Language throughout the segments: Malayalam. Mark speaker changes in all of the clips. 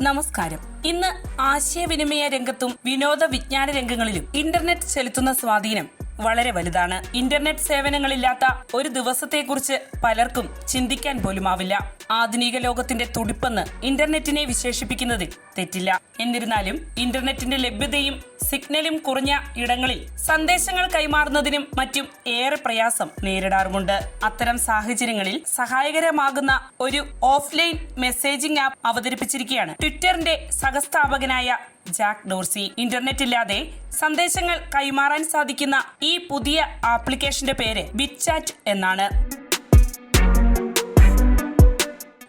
Speaker 1: നമസ്കാരം. ഇന്ന് ആശയവിനിമയ രംഗത്തും വിനോദ വിജ്ഞാന രംഗങ്ങളിലും ഇന്റർനെറ്റ് ചെലുത്തുന്ന സ്വാധീനം വളരെ വലുതാണ്. ഇന്റർനെറ്റ് സേവനങ്ങളില്ലാത്ത ഒരു ദിവസത്തെക്കുറിച്ച് പലർക്കും ചിന്തിക്കാൻ പോലും പോലുമാവില്ല. ആധുനിക ലോകത്തിന്റെ തുടിപ്പെന്ന് ഇന്റർനെറ്റിനെ വിശേഷിപ്പിക്കുന്നതിൽ തെറ്റില്ല. എന്നിരുന്നാലും ഇന്റർനെറ്റിന്റെ ലഭ്യതയും സിഗ്നലും കുറഞ്ഞ ഇടങ്ങളിൽ സന്ദേശങ്ങൾ കൈമാറുന്നതിനും മറ്റും ഏറെ പ്രയാസം നേരിടാറുമുണ്ട്. അത്തരം സാഹചര്യങ്ങളിൽ സഹായകരമാകുന്ന ഒരു ഓഫ്ലൈൻ മെസ്സേജിംഗ് ആപ്പ് അവതരിപ്പിച്ചിരിക്കുകയാണ്. ട്വിറ്ററിന്റെ സഹസ്ഥാപകനായ ജാക്ക് ഡോർസി ഇന്റർനെറ്റ് ഇല്ലാതെ സന്ദേശങ്ങൾ കൈമാറാൻ സാധിക്കുന്ന ഈ പുതിയ ആപ്ലിക്കേഷന്റെ പേര് ബിറ്റ്ചാറ്റ് എന്നാണ്.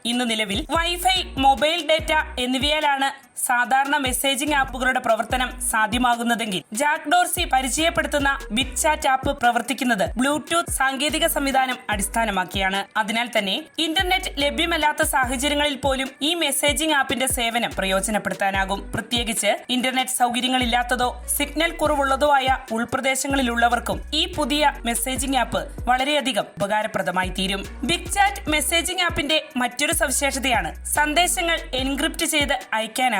Speaker 1: ഇന്ന് നിലവിൽ വൈഫൈ മൊബൈൽ ഡേറ്റ എന്നിവയാലാണ് സാധാരണ മെസ്സേജിംഗ് ആപ്പുകളുടെ പ്രവർത്തനം സാധ്യമാകുന്നതെങ്കിൽ ജാക്ക് ഡോർസി പരിചയപ്പെടുത്തുന്ന ബിഗ് ചാറ്റ് ആപ്പ് പ്രവർത്തിക്കുന്നത് ബ്ലൂടൂത്ത് സാങ്കേതിക സംവിധാനം അടിസ്ഥാനമാക്കിയാണ്. അതിനാൽ തന്നെ ഇന്റർനെറ്റ് ലഭ്യമല്ലാത്ത സാഹചര്യങ്ങളിൽ പോലും ഈ മെസ്സേജിംഗ് ആപ്പിന്റെ സേവനം പ്രയോജനപ്പെടുത്താനാകും. പ്രത്യേകിച്ച് ഇന്റർനെറ്റ് സൗകര്യങ്ങളില്ലാത്തതോ സിഗ്നൽ കുറവുള്ളതോ ആയ ഉൾപ്രദേശങ്ങളിലുള്ളവർക്കും ഈ പുതിയ മെസ്സേജിംഗ് ആപ്പ് വളരെയധികം ഉപകാരപ്രദമായി തീരും. ബിഗ് ചാറ്റ് മെസ്സേജിംഗ് ആപ്പിന്റെ മറ്റൊരു സവിശേഷതയാണ് സന്ദേശങ്ങൾ എൻക്രിപ്റ്റ് ചെയ്ത്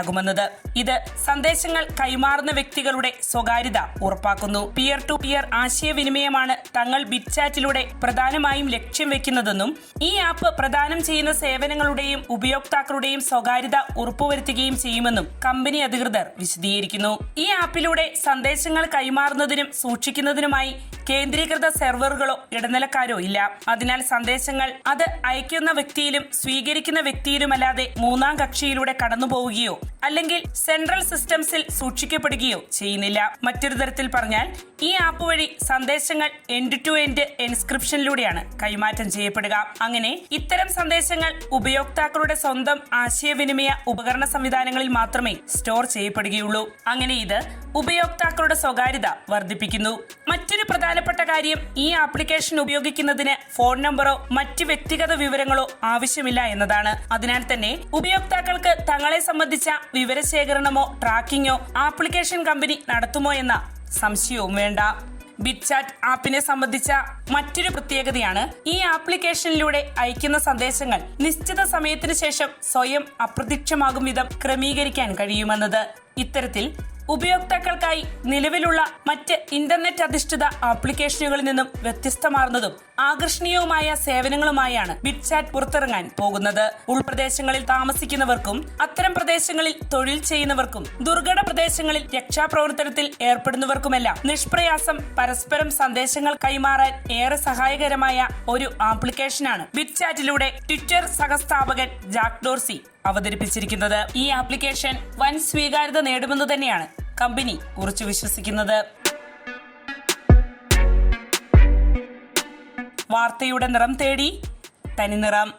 Speaker 1: അയക്കാനാകുമെന്നത് ഇത് സന്ദേശങ്ങൾ കൈമാറുന്ന വ്യക്തികളുടെ സ്വകാര്യത ഉറപ്പാക്കുന്നു. പിയർ ടു പിയർ ആശയവിനിമയമാണ് തങ്ങൾ ബിറ്റ് ചാറ്റിലൂടെ പ്രധാനമായും ലക്ഷ്യം വെക്കുന്നതെന്നും ഈ ആപ്പ് പ്രദാനം ചെയ്യുന്ന സേവനങ്ങളുടെയും ഉപയോക്താക്കളുടെയും സ്വകാര്യത ഉറപ്പുവരുത്തുകയും ചെയ്യുമെന്നും കമ്പനി അധികൃതർ വിശദീകരിക്കുന്നു. ഈ ആപ്പിലൂടെ സന്ദേശങ്ങൾ കൈമാറുന്നതിനും സൂക്ഷിക്കുന്നതിനുമായി കേന്ദ്രീകൃത സെർവറുകളോ ഇടനിലക്കാരോ ഇല്ല. അതിനാൽ സന്ദേശങ്ങൾ അത് അയക്കുന്ന വ്യക്തിയിലും സ്വീകരിക്കുന്ന വ്യക്തിയിലുമല്ലാതെ മൂന്നാം കക്ഷിയിലൂടെ കടന്നുപോവുകയോ അല്ലെങ്കിൽ സെൻട്രൽ സിസ്റ്റംസിൽ സൂക്ഷിക്കപ്പെടുകയോ ചെയ്യുന്നില്ല. മറ്റൊരു തരത്തിൽ പറഞ്ഞാൽ ഈ ആപ്പ് വഴി സന്ദേശങ്ങൾ എൻഡ് ടു എൻഡ് എൻസ്ക്രിപ്ഷനിലൂടെയാണ് കൈമാറ്റം ചെയ്യപ്പെടുക. അങ്ങനെ ഇത്തരം സന്ദേശങ്ങൾ ഉപയോക്താക്കളുടെ സ്വന്തം ആശയവിനിമയ ഉപകരണ സംവിധാനങ്ങളിൽ മാത്രമേ സ്റ്റോർ ചെയ്യപ്പെടുകയുള്ളൂ. അങ്ങനെ ഇത് ഉപയോക്താക്കളുടെ സ്വകാര്യത വർദ്ധിപ്പിക്കുന്നു. മറ്റൊരു പ്രധാനപ്പെട്ട കാര്യം ഈ ആപ്ലിക്കേഷൻ ഉപയോഗിക്കുന്നതിന് ഫോൺ നമ്പറോ മറ്റ് വ്യക്തിഗത വിവരങ്ങളോ ആവശ്യമില്ല എന്നതാണ്. അതിനാൽ തന്നെ ഉപയോക്താക്കൾക്ക് തങ്ങളെ സംബന്ധിച്ച വിവരശേഖരണമോ ട്രാക്കിങ്ങോ ആപ്ലിക്കേഷൻ കമ്പനി നടത്തുമോ എന്ന സംശയവും വേണ്ട. ബിറ്റ്ചാറ്റ് ആപ്പിനെ സംബന്ധിച്ച മറ്റൊരു പ്രത്യേകതയാണ് ഈ ആപ്ലിക്കേഷനിലൂടെ അയക്കുന്ന സന്ദേശങ്ങൾ നിശ്ചിത സമയത്തിന് ശേഷം സ്വയം അപ്രത്യക്ഷമാകും വിധം ക്രമീകരിക്കാൻ കഴിയുമെന്നത്. ഇത്തരത്തിൽ ഉപയോക്താക്കൾക്കായി നിലവിലുള്ള മറ്റ് ഇന്റർനെറ്റ് അധിഷ്ഠിത ആപ്ലിക്കേഷനുകളിൽ നിന്നും വ്യത്യസ്തമാർന്നതും ആകർഷണീയവുമായ സേവനങ്ങളുമായാണ് ബിറ്റ്ചാറ്റ് പുറത്തിറങ്ങാൻ പോകുന്നത്. ഉൾപ്രദേശങ്ങളിൽ താമസിക്കുന്നവർക്കും അത്തരം പ്രദേശങ്ങളിൽ തൊഴിൽ ചെയ്യുന്നവർക്കും ദുർഘട പ്രദേശങ്ങളിൽ രക്ഷാപ്രവർത്തനത്തിൽ ഏർപ്പെടുന്നവർക്കുമെല്ലാം നിഷ്പ്രയാസം പരസ്പരം സന്ദേശങ്ങൾ കൈമാറാൻ ഏറെ സഹായകരമായ ഒരു ആപ്ലിക്കേഷനാണ് ബിറ്റ്ചാറ്റിലൂടെ ട്വിറ്റർ സഹസ്ഥാപകൻ ജാക്ക് ഡോർസി. അവതരിപ്പിച്ചിരിക്കുന്നത്. ഈ ആപ്ലിക്കേഷൻ വൻ സ്വീകാര്യത നേടുമെന്ന് തന്നെയാണ് കമ്പനി ഉറച്ചു വിശ്വസിക്കുന്നത്. വാർത്തയുടെ നിറം തേടി തനിനിറം